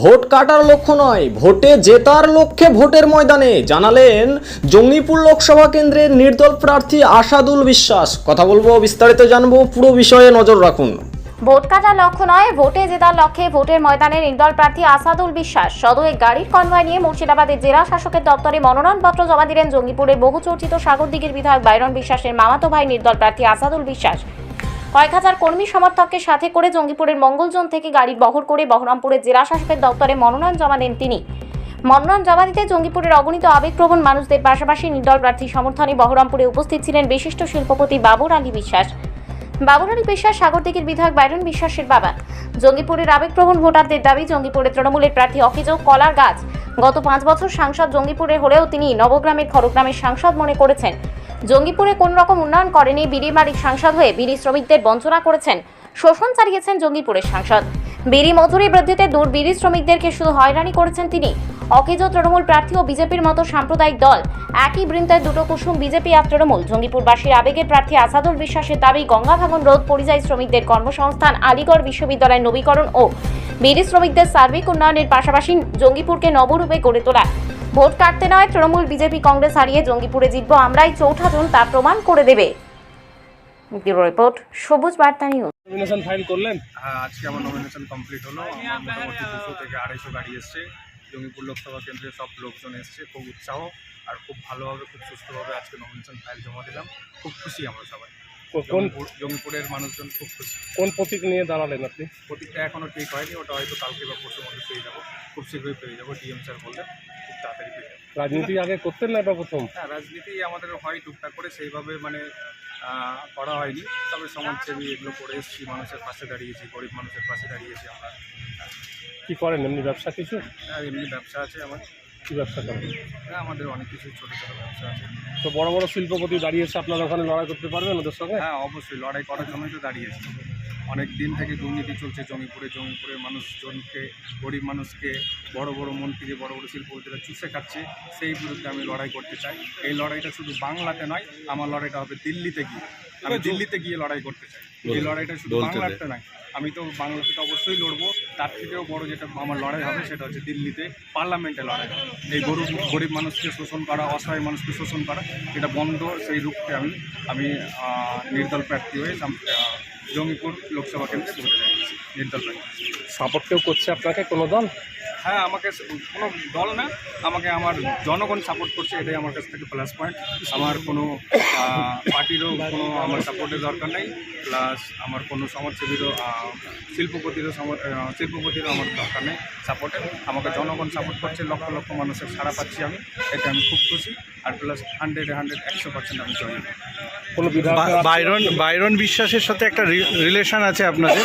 Vote কাটার লক্ষ্য নয়, ভোটে জেতার লক্ষ্যে ভোটের ময়দানে, জানালেন জঙ্গিপুর লোকসভা কেন্দ্রের নির্দল প্রার্থী আসাদুল বিশ্বাস। কথা বলব, বিস্তারিত জানব, পুরো বিষয়ে নজর রাখুন। ভোট কাটার লক্ষ্য নয়, ভোটে জেতার লক্ষ্যে ভোটের ময়দানে নির্দল প্রার্থী আসাদুল বিশ্বাস। সদয়ে গাড়ির কনভয় নিয়ে মুর্শিদাবাদের জেলা শাসকের দপ্তরে মনোনয়নপত্র জমা দিলেন জঙ্গিপুরের বহুচর্চিত সাগরদিঘির বিধায়ক বাইরন বিশ্বাসের মামাতো ভাই নির্দল প্রার্থী আসাদুল বিশ্বাস। কয়েক হাজার কর্মী সমর্থককে সাথে করে জঙ্গিপুরের মঙ্গলজোন থেকে গাড়ির বহর করে বহরমপুরের জেলা শাসকের দপ্তরে মনোনয়ন জমা দেন তিনি। মনোনয়ন জমা দিতে জঙ্গিপুরের অগণিত আবেগপ্রবণ মানুষদের পাশাপাশি নির্দল প্রার্থী সমর্থনে বহরমপুরে উপস্থিত ছিলেন বিশিষ্ট শিল্পপতি বাবুর আলী বিশ্বাস। বাবুরালী বিশ্বাস সাগরদিঘির বিধায়ক বাইরন বিশ্বাসের বাবা। জঙ্গিপুরের আবেগপ্রবণ ভোটারদের দাবি জঙ্গিপুরে তৃণমূলের প্রার্থী অভিযোগ কলার গাছ। গত পাঁচ বছর সাংসদ জঙ্গিপুরে হলেও তিনি নবগ্রামের খড়গ্রামের সাংসদ মনে করেছেন। জঙ্গিপুরে কোন রকম উন্নয়ন করেনি বিড়ি মালিক সাংসদ হয়ে বিড়ি শ্রমিকদের বঞ্চনা করেছেন। শোষণ চালিয়েছেন জঙ্গিপুরের সাংসদ। বিড়ি মজুরি বৃদ্ধিতে দূর বিড়ি শ্রমিকদেরকে শুধু হয়রানি করেছেন তিনি। অকেজ তৃণমূল প্রার্থী ও বিজেপির মতো সাম্প্রদায়িক দল একই বৃন্দায় দুটো কুসুম বিজেপি আর তৃণমূল। জঙ্গিপুরবাসীর আবেগের প্রার্থী আসাদুল বিশ্বাসের দাবি গঙ্গা ভাঙন রোধ, পরিযায়ী শ্রমিকদের কর্মসংস্থান, আলিগড় বিশ্ববিদ্যালয়ের নবীকরণ ও বিড়ি শ্রমিকদের সার্বিক উন্নয়নের পাশাপাশি জঙ্গিপুরকে নবরূপে গড়ে তোলা ভোট কাটতে নয় তৃণমূল বিজেপি কংগ্রেস হারিয়ে জঙ্গিপুরে জিতব আমরাই চৌঠা জন তা প্রমাণ করে দেবে। ব্যুরো রিপোর্ট সবুজ বার্তা নিউজ। নমিনেশন ফাইল করলেন? হ্যাঁ আজকে আমার নমিনেশন কমপ্লিট হলো। আমার মোটামুটি দুশো থেকে আড়াইশো গাড়ি এসছে। জঙ্গিপুর লোকসভা কেন্দ্রে সব লোকজন এসছে খুব উৎসাহ। আর খুব ভালোভাবে খুব সুস্থভাবে আজকে নমিনেশন ফাইল জমা দিলাম। খুব খুশি আমরা সবাই। কোন জঙ্গিপুর জঙ্গিপুরের মানুষজন খুব খুশি। কোন প্রতীক নিয়ে দাঁড়ালেন আপনি? প্রতীকটা এখনও ঠিক হয়নি ওটা হয়তো কালকে বা পরশুর মধ্যে পেয়ে যাব। খুব শীঘ্রই পেয়ে যাব ডিএম স্যার বললেন খুব তাড়াতাড়ি পেয়ে যাব। রাজনীতি আগে করতেন না এটা প্রথম? হ্যাঁ রাজনীতি আমাদের হয় টুকটাক করে সেইভাবে মানে করা হয়নি। তবে সমাজসেবী এগুলো করে এসেছি মানুষের পাশে দাঁড়িয়েছি গরিব মানুষের পাশে দাঁড়িয়েছি আমরা। কি করেন এমনি ব্যবসা কিছু? আর এমনি ব্যবসা আছে আমার। কি ব্যবসা করেন? হ্যাঁ আমাদের অনেক কিছু ছোটো ছোটো ব্যবসা আছে। তো বড় বড় শিল্পপতি দাঁড়িয়েছে আপনারা ওখানে লড়াই করতে পারবেন ওদের সঙ্গে? হ্যাঁ অবশ্যই লড়াই করার জন্যই তো দাঁড়িয়েছি অনেক দিন থেকে দুর্নীতি চলছে জমিপুরে জমিপুরের মানুষজনকে গরিব মানুষকে বড় বড় মন্ত্রী বড় বড় শিল্পপতিরা চুষে খাচ্ছে। সেই বিরুদ্ধে আমি লড়াই করতে চাই। এই লড়াইটা শুধু বাংলাতে নয় আমার লড়াইটা হবে দিল্লিতে গিয়ে। আমি দিল্লিতে গিয়ে লড়াই করতে চাই। এই লড়াইটা শুধু বাংলাতে নয় আমি তো বাংলাতে তো অবশ্যই লড়বো। তার থেকেও বড় যেটা আমার লড়াই হবে সেটা হচ্ছে দিল্লিতে পার্লামেন্টে লড়াই এই গরিব গরিব মানুষকে শোষণ করা অসহায় মানুষকে শোষণ করা এটা বন্ধ সেই রূপকে আমি আমি নির্দল প্রার্থী হয়ে জঙ্গিপুর লোকসভা কেন্দ্রে ভোটে দাঁড়িয়েছি। নির্দল প্রার্থী। সাপোর্ট কেউ করছে আপনাকে? কোনো দল? হ্যাঁ আমাকে কোনো দল না। আমাকে আমার জনগণ সাপোর্ট করছে, এটাই আমার কাছ থেকে প্লাস পয়েন্ট আমার কোনো পার্টিরও কোনো আমার সাপোর্টের দরকার নেই। প্লাস আমার কোনো সমাজসেবীরও শিল্পপতিরও শিল্পপতিরও আমার দরকার নেই সাপোর্টে আমাকে জনগণ সাপোর্ট করছে, লক্ষ লক্ষ মানুষের সাড়া পাচ্ছি আমি, এতে আমি খুব খুশি। আর প্লাস হান্ড্রেডে হান্ড্রেড একশো পার্সেন্ট আমি জয়েন বাইরন বাইরন বিশ্বাসের সাথে একটা রিলেশন আছে আপনাদের।